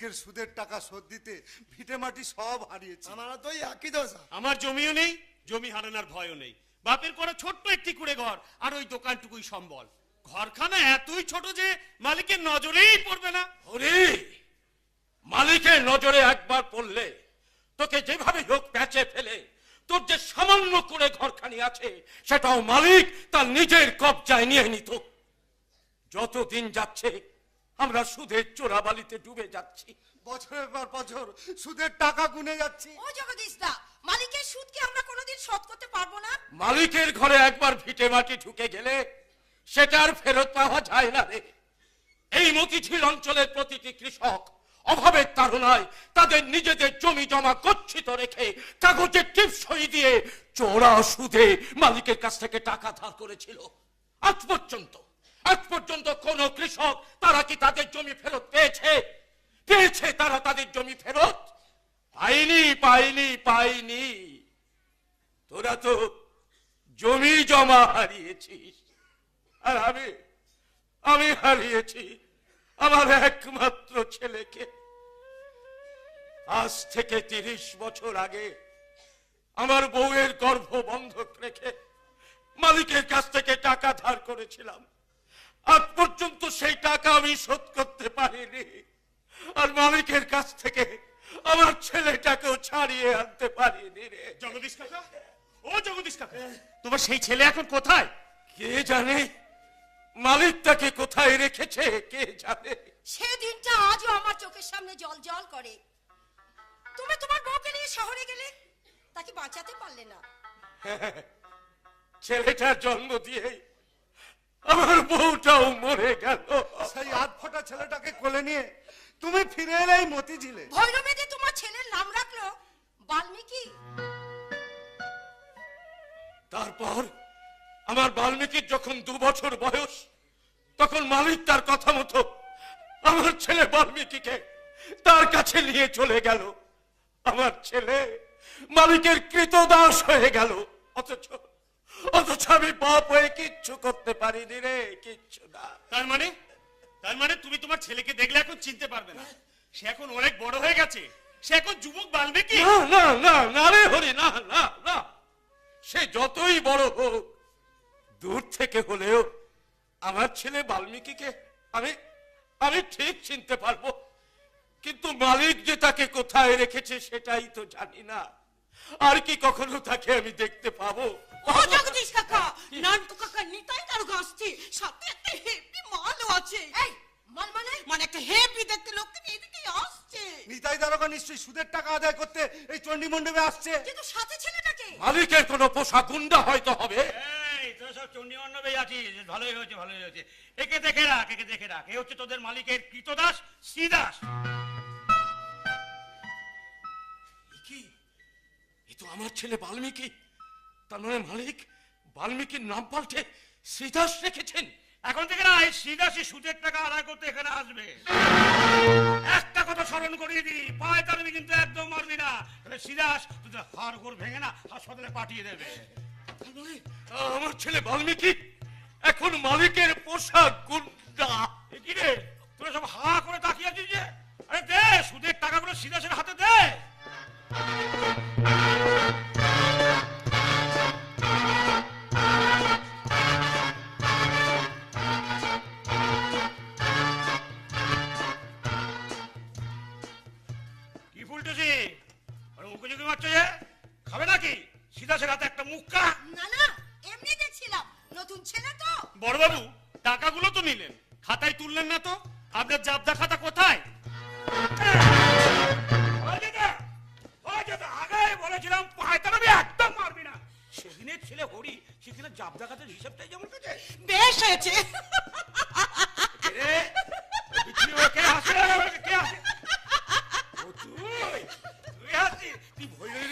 মালিকের সুদের টাকা শোধ দিতে ভিটে মাটি সব হারিয়েছি। আমারও তো একই দশা। আমার জমিও নেই জমি হারানোর ভয়ও নেই। বাপের করা ছোট্ট একটি কুড়ে ঘর আর ওই দোকানটুকুই সম্বল। ঘরখানা এতই ছোট যে মালিকের নজরেই পড়বে না। ওরে মালিকের নজরে একবার পড়লে তোকে যেভাবে হোক প্যাচে ফেলে তোর যে সামান্য করে ঘরখানি আছে সেটাও মালিক তার নিজের কবজায় নিয়ে নিত। যতদিন যাচ্ছে আমরা সুদের চোরাবালিতে ডুবে যাচ্ছি। বছরের পর বছর সুদের টাকা গুনে যাচ্ছি। ও জগদীশ দা মালিকের সুদ কি আমরা কোনোদিন শোধ করতে পারব না? মালিকের ঘরে একবার ভিটে মাটি ঢুকে গেলে সেটা আর ফেরত পাওয়া যায় না রে। এই মতিঝিল অঞ্চলের প্রতিটি কৃষক অভাবের তাড়নায় তাদের নিজেদের জমি জমা গচ্ছিত রেখে কাগজের টিপ সই দিয়ে চোরা সুদে মালিকের কাছ থেকে টাকা ধার করেছিল। আজ পর্যন্ত আজ পর্যন্ত কোন কৃষক তারা কি তাদের জমি ফেরত পেয়েছে? পেয়েছে তারা তাদের জমি ফেরত? পাইনি পাইনি পাইনি। তোরা তো জমি জমা হারিয়েছিস। আর আমি আমি হারিয়েছি আমার একমাত্র ছেলেকে। আজ থেকে তিরিশ বছর আগে আমার বউয়ের গর্ভ বন্ধক রেখে মালিকের কাছ থেকে টাকা ধার করেছিলাম। আজ পর্যন্ত সেই টাকা আমি শোধ করতে পারিনি। আর মালিকের কাছ থেকে আমার ছেলেটাকেও ছাড়িয়ে আনতে পারিনি রে। জগদীশ কাকা? ও জগদীশ কাকা তোমার সেই ছেলে এখন কোথায়? কে জানে? মালিক তাকে কোথায় রেখেছে কে জানে? সে দিনটা আজও আমার চোখের সামনে জল জল করে। তুমি তোমার বউকে নিয়ে শহরে গেলে? তাকে বাঁচাতে পারলে না। ছেলেটার জন্ম দিয়ে আমার বউটাও মরে গেল। সেই আধ ফোটা ছেলেটাকে কোলে নিয়ে তুমি ফিরে এলে এই মতিঝিলে। ভৈরবেদে তোমার ছেলের নাম রাখল বাল্মীকি। তারপর আমার বাল্মীকির যখন দু বছর বয়স তখন মালিক তার কথা মতো আমার ছেলে বাল্মীকিকে তার কাছে নিয়ে চলে গেল। আমার ছেলে মালিকের কৃতদাস হয়ে গেল। অথচ অথচ আমি বাপ হয়ে কিচ্ছু করতে পারিনি রে কিচ্ছু না। তার মানে? তার মানে তুমি তোমার ছেলেকে দেখলে এখন চিনতে পারবে না। সে এখন অনেক বড় হয়ে গেছে। সে এখন যুবক বালবে কি? না না না না রে হরি না না না। সে যতই বড় হোক দূর থেকে হলেও আমার ছেলে বাল্মীকিকে আমি আমি ঠিক চিনতে পারব। কিন্তু মালিক যে তাকে কোথায় রেখেছে সেটাই তো জানি না। আর কি কখনো তাকে আমি দেখতে পাবো? ও জগদীশ কাকা নানটু কাকা নিতাই তার গাছটি সাথে একটা হেপি মালও আছে। এই মাল মানে? মানে একটা হেপি দেখতে লোকটা এদিকে আসছে। নিতাই দারোগা নিশ্চয়ই সুদের টাকা আদায় করতে এই চণ্ডী মণ্ডপে আসছে। কিন্তু সাথে ছেলেটাকে? মালিকের কোনো পোষা গুন্ডা হয়তো হবে। সব চণ্ডী মণ্ডপে আছিস। ভালোই হয়েছে ভালোই হয়েছে। একে দেখে রাখ একে দেখে রাখ। এ হচ্ছে তোদের মালিকের কৃতদাস শ্রীদাস। এ তো আমার ছেলে বাল্মীকি তার মানে মালিক বাল্মীকির নাম পাল্টে শ্রীদাস রেখেছেন। এখন থেকে না এই শ্রীদাসী সুদের টাকা আদায় করতে এখানে আসবে। একটা কথা স্মরণ করিয়ে দিই পায়ে তারবি কিন্তু একদম মারবি না। তাহলে শ্রীদাস তোদের হাড় গোড় ভেঙে না হাসপাতালে পাঠিয়ে দেবে। আমার ছেলে বাল্মীকি এখন মালিকের পোশাক গুন্ডা। কি রে? তোরা সব হা করে তাকিয়ে আছিস যে? আরে দে সুদের টাকাগুলো শ্রীদাসের হাতে দে। Thank you.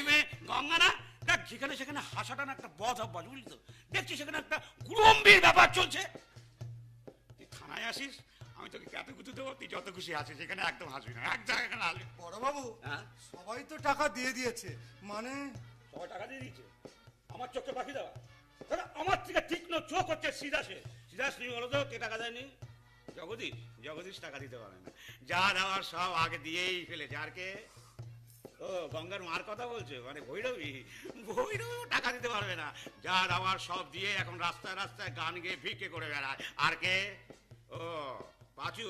মেয়ে গঙ্গা না? দেখ যেখানে সেখানে হাসাটা না একটা বধ অভ্যাস বুঝলি তো? দেখছি সেখানে একটা গুরম্বীর ব্যাপার চলছে। তুই থানায় আসিস আমি তোকে ক্যাতে কুতু দেবো তুই যত খুশি আসিস এখানে একদম হাসবি না। এক জায়গায় এখানে আসবি বড়বাবু হ্যাঁ? সবাই তো টাকা দিয়ে দিয়েছে। মানে সবাই টাকা দিয়ে দিয়েছে? আমার চোখে পাখি দেওয়া। আমার থেকে তীক্ষ্ণ চোখ হচ্ছে সিদাসে সিদাস নিয়ে বলো তো, কে টাকা দেয়নি? জগদীশ। জগদীশ টাকা দিতে পারে না। যা দেওয়ার সব আগে দিয়েই ফেলেছে। আর কে? ও, গঙ্গার মার কথা বলছো? মানে ভৈরবী? ভৈরবী টাকা দিতে পারবে না। যা দেওয়ার সব দিয়ে এখন রাস্তায় রাস্তায় গান গেয়ে ভিক্ষে করে বেড়ায়। আর কে? ও, পাঁচু।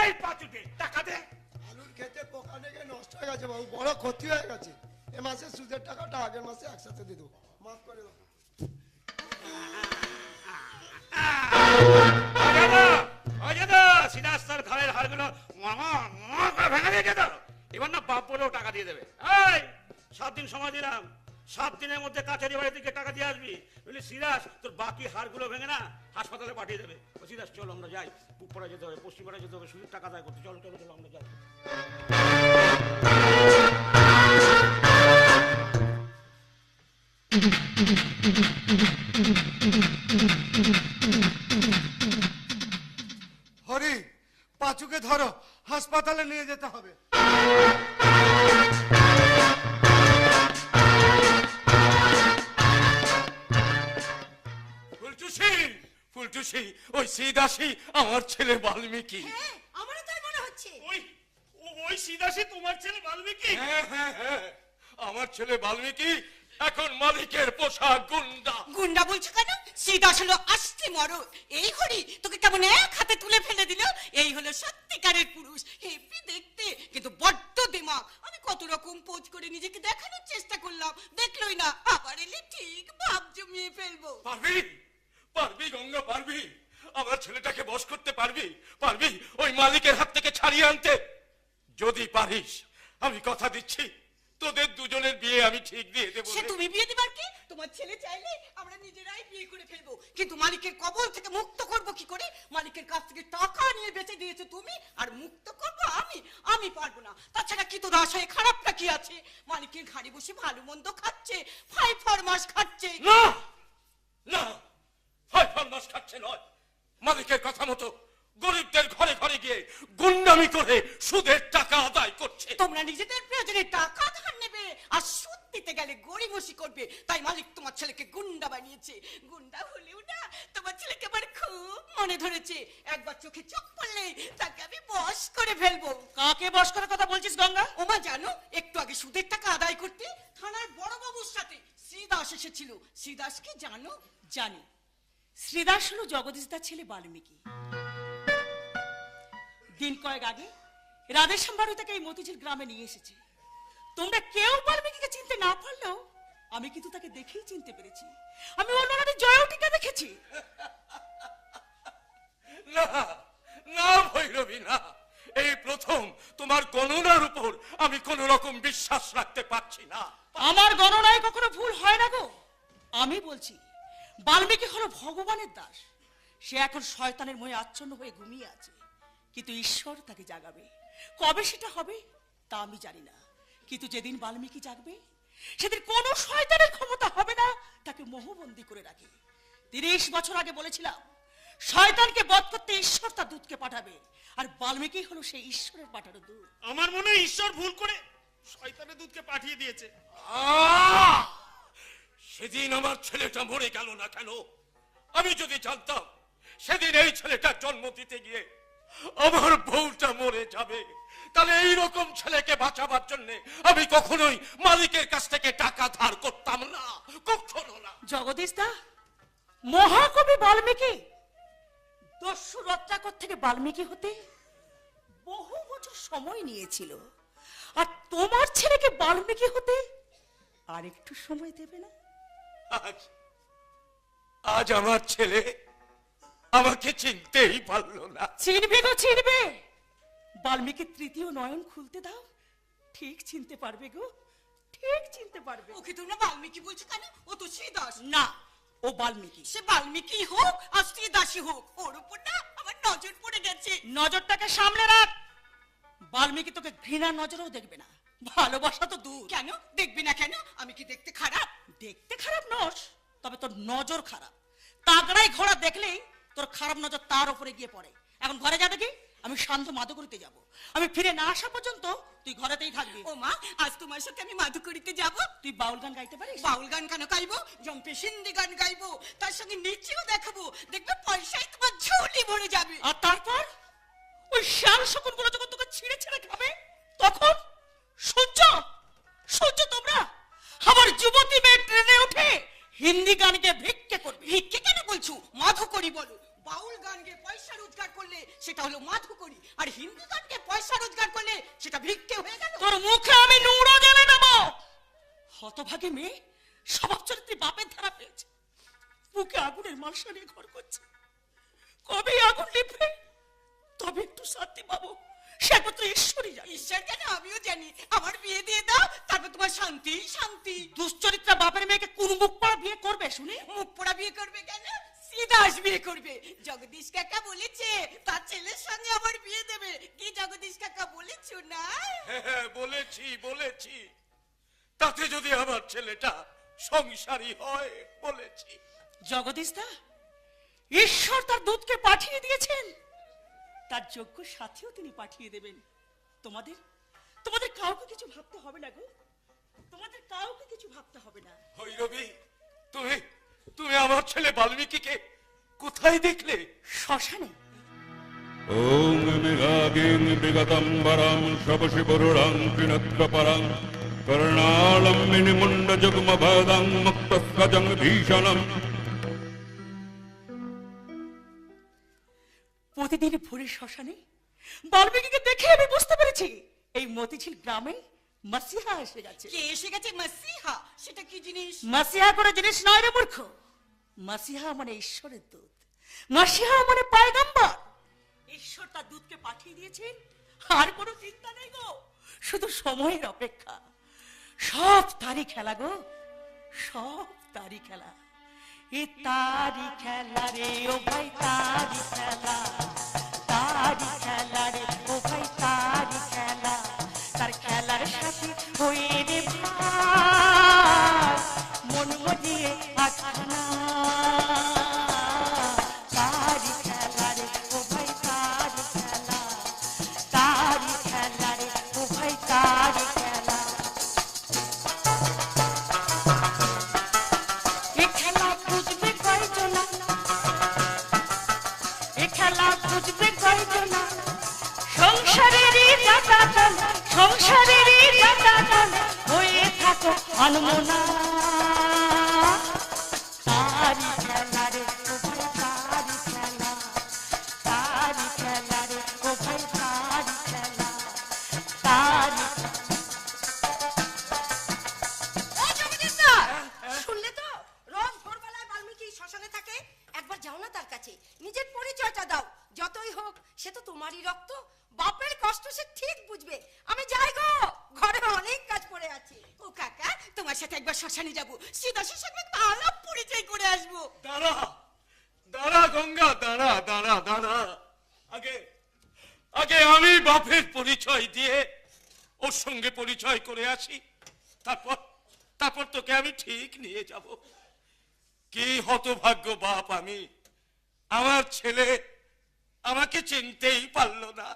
এই পাঁচু দে, টাকা দে। আলুর খেতে পোকা লেগে নষ্ট হয়ে গেছে বাবু, বড় ক্ষতি হয়ে গেছে। এ মাসে সুদের টাকাটা আগের মাসে একসাথে দিয়ে দেবো। মাফ করে দেবো। সিনাস্তার ঘরের হাড়গুলো ভেঙে দিয়েছে তো এবার না বাপ বলেও টাকা দিয়ে দেবে এই সাত দিন সময় দিলাম সাত দিনের মধ্যে কাছারি বাড়ি থেকে টাকা দিয়ে আসবি বুঝলি সিরাজ তোর বাকি হাড়গুলো ভেঙে না হাসপাতালে পাঠিয়ে দেবে সিরাজ চলো আমরা যাই পুপাড়া যেতে হবে পশ্চিমপাড়া যেতে হবে শুধু টাকা দায় করতে চলো চলো চলো আমরা যাই হরি পাঁচুকে ধরো হাসপাতালে নিয়ে যেতে হবে। ফুলটুসি ফুলটুসি ওই সিদাসি আমার ছেলে বাল্মীকি। হ্যাঁ আমারও তাই মনে হচ্ছে। ওই ওই সিদাসি তোমার ছেলে বাল্মীকি? হ্যাঁ হ্যাঁ হ্যাঁ। আমার ছেলে বাল্মীকি এখন মালিকের পোশাক গুন্ডা। গুন্ডা বলছো কেন? সিদাস হলো আস্তি মরদ এই হরি তোকে কেমন এক হাতে তুলে ফেলে দিল? এই হলো সত্যিকারের পুরুষ। হেপি দেখতে কিন্তু বড্ড দিমাগ। আমি কত রকম পোজ করে নিজেকে দেখানোর চেষ্টা করলাম। দেখলোই না আবার এলে ঠিক ভাব জমিয়ে ফেলব। পারবি? পারবি গঙ্গা পারবি। আমার ছেলেটাকে বশ করতে পারবি? পারবি? ওই মালিকের হাত থেকে ছাড়িয়ে আনতে? যদি পারিস আমি কথা দিচ্ছি। তোদের দুজনের বিয়ে আমি ঠিক দিয়ে দেবো সে তুমি বিয়ে দিবার কি? তোমার ছেলে চাইলে আমরা নিজেরাই বিয়ে করে ফেলব। কিন্তু মালিকের কবল থেকে মুক্ত করব কি করে? মালিকের কাছ থেকে টাকা নিয়ে বেঁচে দিয়েছ তুমি আর মুক্ত করব আমি? আমি পারব না। তাছাড়া কি তো আশায় খারাপটা কি আছে? মালিকের ঘাড়ে বসে ভালো মন্দ খাচ্ছে ফাই ফরমাস খাচ্ছে। না! না! হয় ফরমাস খাচ্ছে নয়। মালিকের কথা মতো গরিবদের ঘরে ঘরে গিয়ে গুন্ডামি করে সুদের টাকা আদায় করছে। তোমরা নিজেদের প্রয়োজনে টাকা ধার নেবে আর সুদ দিতে গেলে গরিবসি করবে। তাই মালিক তোমার ছেলেকে গুন্ডা বানিয়েছে। গুন্ডা হলেও না তোমার ছেলেকে আমার খুব মনে ধরেছে। একবার চোখে চোখ পড়লে তাকে আমি বশ করে ফেলব। কাকে বশ করার কথা বলছিস গঙ্গা? ওমা জানো একটু আগে সুদের টাকা আদায় করতে থানার বড় বাবুর সাথে শ্রীদাস এসেছিল। শ্রীদাস কি জানো? জানি। শ্রীদাস হলো জগদীশদার ছেলে বাল্মীকি। দিন কয়েক আগে রাধেশ্যাম বাড়ি থেকে এই মতিঝিল গ্রামে নিয়ে এসেছে। তোমরা কেউ বাল্মীকিকে চিনতে না পারলেও আমি কিন্তু তাকে দেখেই চিনতে পেরেছি। আমি নানাটি জয়টিকা দেখেছি। না না ভৈরবী না। এই প্রথম তোমার গণনার উপর আমি কোন রকম বিশ্বাস রাখতে পারছি না। আমার গণনায় কখনো ভুল হয় না গো। আমি বলছি বাল্মীকি হলো ভগবানের দাস। সে এখন শয়তানের ময়ে আচ্ছন্ন হয়ে ঘুমিয়ে আছে। কিন্তু ঈশ্বর তাকে জাগাবে। কবে সেটা হবে তা আমি জানি না। কিন্তু যেদিন বাল্মীকি জাগবে সেদিন কোনো শয়তানের ক্ষমতা হবে না তাকে মোহবন্দি করে রাখে। তিরিশ বছর আগে বলেছিলাম শয়তানকে বধ করতে ঈশ্বর তার দূতকে পাঠাবে আর বাল্মীকি হলো সেই ঈশ্বরের পাঠানো দূত। আমার মনে হয় ঈশ্বর ভুল করে শয়তানের দুধকে পাঠিয়ে দিয়েছে! সেদিন আমার ছেলেটা মরে গেল না কেন? আমি যদি জানতাম সেদিন এই ছেলেটা জন্ম দিতে গিয়ে আমার বউটা মরে যাবে। তাহলে এই রকম ছেলেকে বাঁচাবার জন্য আমি কখনোই মালিকের কাছ থেকে টাকা ধার করতাম না কখনো না। জগদীশ দা মহাকবি বাল্মীকি দস্যু রত্নাকর থেকে বাল্মীকি হতে? বহু বছর সময় নিয়েছিল। আর তোমার ছেলেকে বাল্মীকি হতে আর একটু সময় দেবে না? আজ আজ আমার ছেলে আমাকে চিনতেই পারল না। চিনবে গো চিনবে। বাল্মীকি তৃতীয় নয়ন খুলতে দাও। ঠিক চিনতে পারবে গো। ঠিক চিনতে পারবে। ওকে তোমরা বাল্মীকি বলছো কেন? ও তো শ্রীদাস না ও বাল্মীকি। সে বাল্মীকি হোক আর শ্রীদাসী হোক ওর উপর না আমার নজর পড়ে গেছে। নজরটাকে সামলে রাখ। বাল্মীকি তোকে ঘৃণা নজরেও দেখবে না। ভালোবাসা তো দূর। কেন? দেখবি না কেন? আমি কি দেখতে খারাপ? দেখতে খারাপ নস তবে তোর নজর খারাপ। তাগড়াই ঘোড়া দেখলেই তোর খারাপ নজর তার উপরে গিয়ে পড়ে। এখন ঘরে যাবে কি? আমি শান্ত মাদুকরিতে যাব। আমি ফিরে না আসা পর্যন্ত তুই ঘরেতেই থাকবি। ও মা আজ তোমার সাথে আমি মাধুকরিতে যাব। তুই বাউল গান গাইতে পারিস? বাউল গান কেন গাইবো? জম্পে সিন্ধি গান গাইবো। তার সঙ্গে নিচেও দেখাবো। দেখবে পয়সায় তোমার ঝুলি ভরে যাবে। আর তারপর? ওই শ্যাম শকুন ঘর করছে। কবে আগুন নিভবে তবে একটু শান্তি পাবো। সে একমাত্র ঈশ্বরই জানে। ঈশ্বর কেন? আমিও জানি। আমার বিয়ে দিয়ে দাও তারপর তোমার শান্তি শান্তি। দুশ্চরিত্রা বাপের মেয়েকে কোন মুখ পড়া বিয়ে করবে শুনি? মুখ পোড়া বিয়ে করবে কেন? সিদাস বিয়ে করবে। জগদীশ কাকা বলেছে তার ছেলের সঙ্গে আমার বিয়ে দেবে। কি জগদীশ কাকা বলেছ না? হ্যাঁ বলেছি বলেছি। তাতে যদি আমার ছেলেটা সংসারী হয় বলেছি। জগদীশ দা ঈশ্বর তার দুধকে পাঠিয়ে দিয়েছেন তার যোগ্য সাথীও তিনি পাঠিয়ে দেবেন তোমাদের তোমাদের কাউকে কিছু ভাবতে হবে না গো তোমাদের কাউকে কিছু ভাবতে হবে না ভৈরবী তুমি তুমি আমার ছেলে বাল্মীকিকে কোথায় দেখলে শ্মশানে ॐ विरागेन विगतम्बरं शवशिवरुणां त्रिनत्रपरं कर्णालं मिनिमुण्डजगमभदं मुक्तस्वजं भीषणम् প্রতিদিন ভোরে শ্মশানে? বাল্মীকিকে দেখে আমি বুঝতে পেরেছি এই মতিঝিল গ্রামে মাসিহা এসে গেছে। কে এসে গেছে? মাসিহা? সেটা কি জিনিস? মাসিহা করে জিনিস নয় রে মূর্খ। মাসিহা মানে ঈশ্বরের দূত। মাসিহা মানে পায়গাম্বার। ঈশ্বর তার দূতকে পাঠিয়ে দিয়েছেন। আর কোনো চিন্তা নেই গো শুধু সময়ের অপেক্ষা। সব তারই খেলা গো সব তারই খেলা। এ তারি খেলা রে ও ভাই তারি। এ খেলা বুঝবে কয়জনা হয়ে থাকো আনমনা। একবার না তার কাছে। নিজের পরিচয়টা দাও। যতই হোক, সে তো তোমারই রক্ত। বাপের কষ্ট সে ঠিক বুঝবে। আমি যাই গো। ঘরে অনেক কাজ পড়ে আছে। ও কাকা, তোমার সাথে একবার শ্মশানে যাব। সিদাসের সঙ্গে আলাপ পরিচয় করে আসব। দাঁড়া। দাঁড়া গঙ্গা, দাঁড়া দাঁড়া দাঁড়া। আগে আগে আমি বাপের পরিচয় দিয়ে ওর সঙ্গে পরিচয় করে আসি। তারপর তারপর তোকে আমি ঠিক নিয়ে যাব। কি হতভাগ্য বাপ আমি। আমার ছেলে আমাকে চিনতেই পারল না।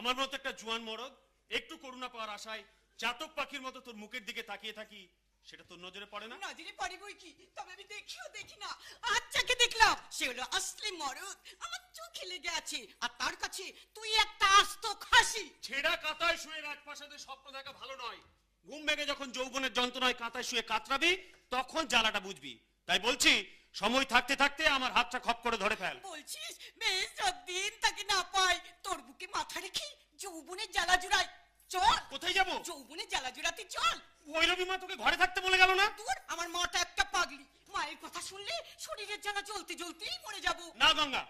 আমার মতো একটা জুয়ান মরদ একটু করুণা পাওয়ার আশায় চাতক পাখির মতো তোর মুখের দিকে তাকিয়ে থাকি সেটা তোর নজরে পড়ে না? নজরে পড়ে বই কি? তবে আমি দেখিও দেখি না। আচ্ছাকে দেখলাম সে হলো আসলে মরদ। আমার চোখে লেগে আছে। আর তার কাছে তুই একটা আস্ত খাসি। ছেঁড়া কাতায় শুয়ে রাজপ্রাসাদের স্বপ্ন দেখা ভালো নয়। ঘুম ভেঙে যখন যৌবনের যন্ত্রণায় কাঁথায় শুয়ে কাতরাবি তখন জ্বালাটা বুঝবি। তাই বলছি সময় থাকতে থাকতে আমার হাতটা খপ করে ধরে ফেল। বলছিস? বেশ দিন তাকে না পাই। তোর বুকে মাথা রেখে যৌবনের জ্বালা জুড়াই। চল। কোথায় যাব? যৌবনের জ্বালা জুড়াতে চল। ভৈরবী মা তোকে ঘরে থাকতে বলে গেল না? তোর? আমার মাটা একটা পাগলি। মায়ের কথা শুনলে শরীরের জ্বালা জ্বলতে জ্বলতেই মরে যাব। না গঙ্গা।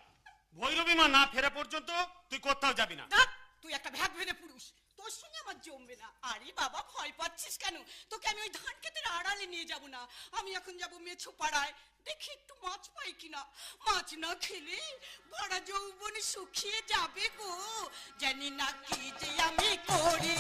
ভৈরবী মা না ফেরা পর্যন্ত তুই কোথাও যাবি না। তুই একটা ভ্যাগ ভেদে পুরুষ। তোর আমার জমবে না আরে বাবা, ভয় পাচ্ছিস কেন? তোকে আমি ওই ধান ক্ষেতের আড়ালে নিয়ে যাব না। আমি এখন যাব মেছো পাড়ায়। দেখি একটু মাছ পাই কিনা। মাছ না খেলে ভরা যৌবনে শুকিয়ে যাবে গো। জানি না কি যে আমি করি।